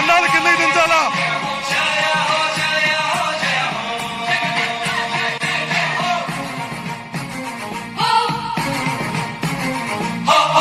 చందాల కింద దించాలా Oh,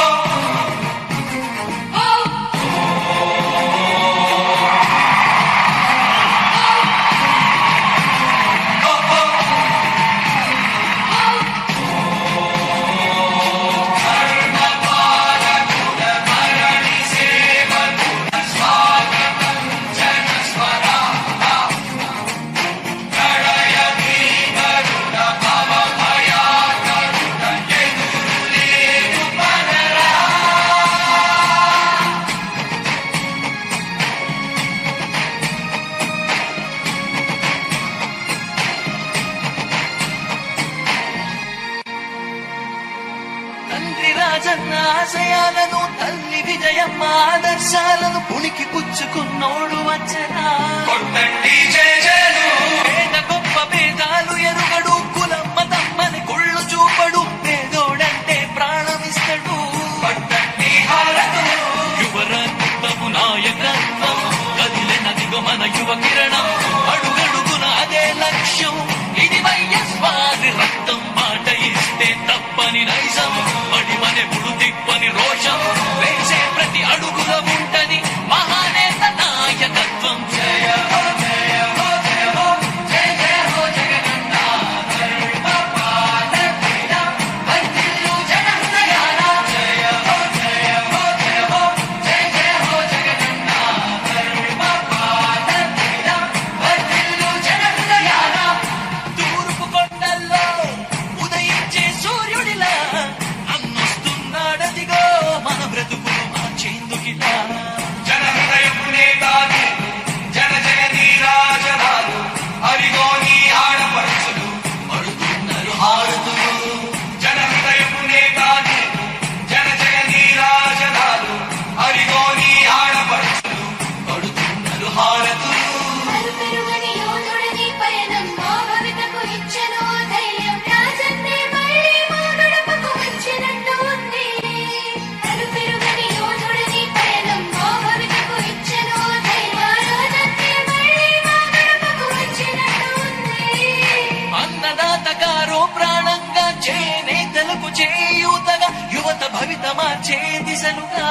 ఆశయాలను తల్లి విజయమ్మ ఆదర్శాలను పుణికి పుచ్చుకున్నోడు వచ్చరా కొట్టండి జయ జయలు. పేద గొప్ప భేదాలు ఎరుగడు కులమ్మ తమ్మని కుళ్ళు చూపడు పేదోడంటే ప్రాణమిస్తాడు. పట్టండి భారతు యువరత్నము నాయకత్వము కదిలిన దిగుమన యువ కిరణం అడుగడుగున అదే లక్ష్యం. ఇది వైఎస్ వారి రక్తం మాట ఇస్తే తప్పని నైజం. పడి మనెప్పుడు మార్చే దిశలుగా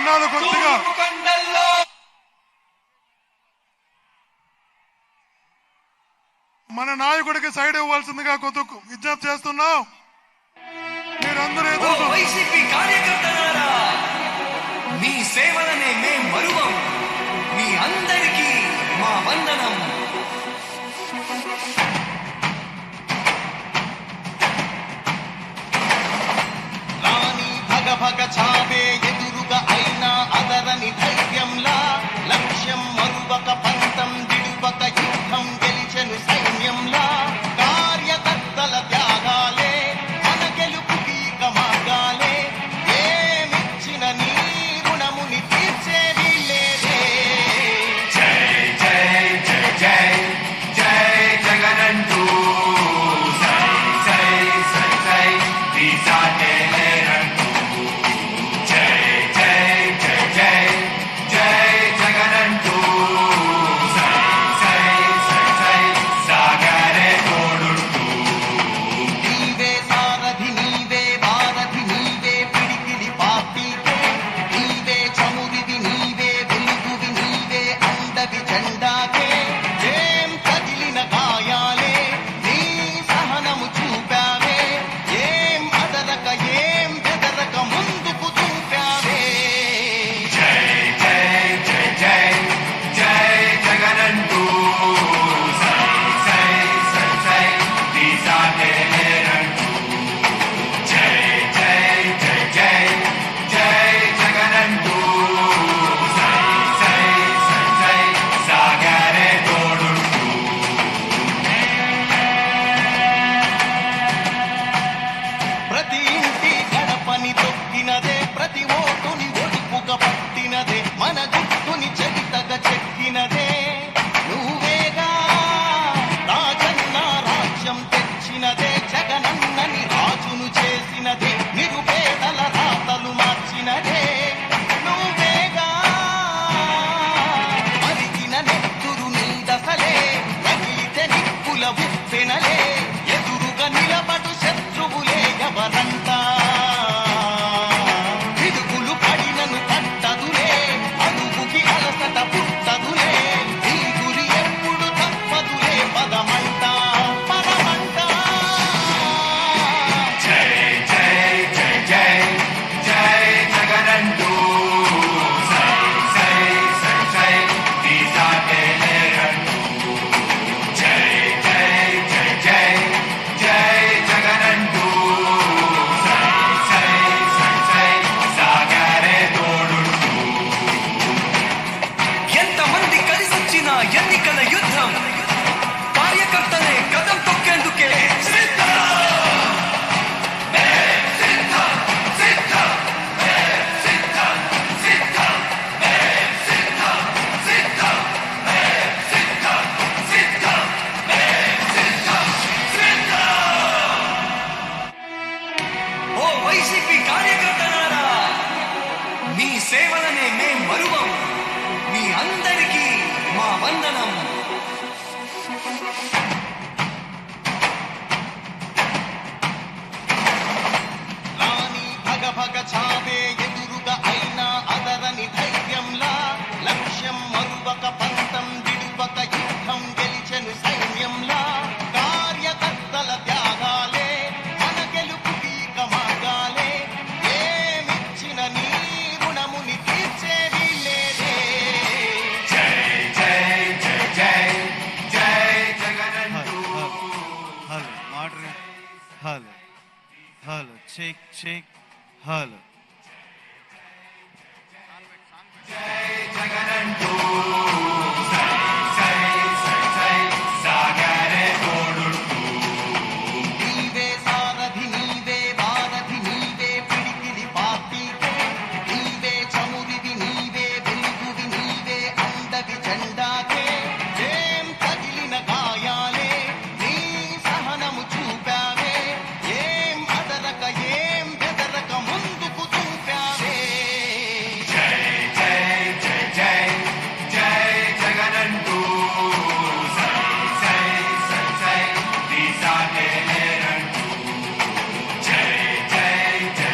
అన్నాడు కొద్దిగా. మన నాయకుడికి సైడ్ ఇవ్వాల్సిందిగా కొద్దు విజ్ఞప్తి చేస్తున్నాం. మీరందరూ ఎదురు వందనం shake, shake, hurl. Jai Jagannath.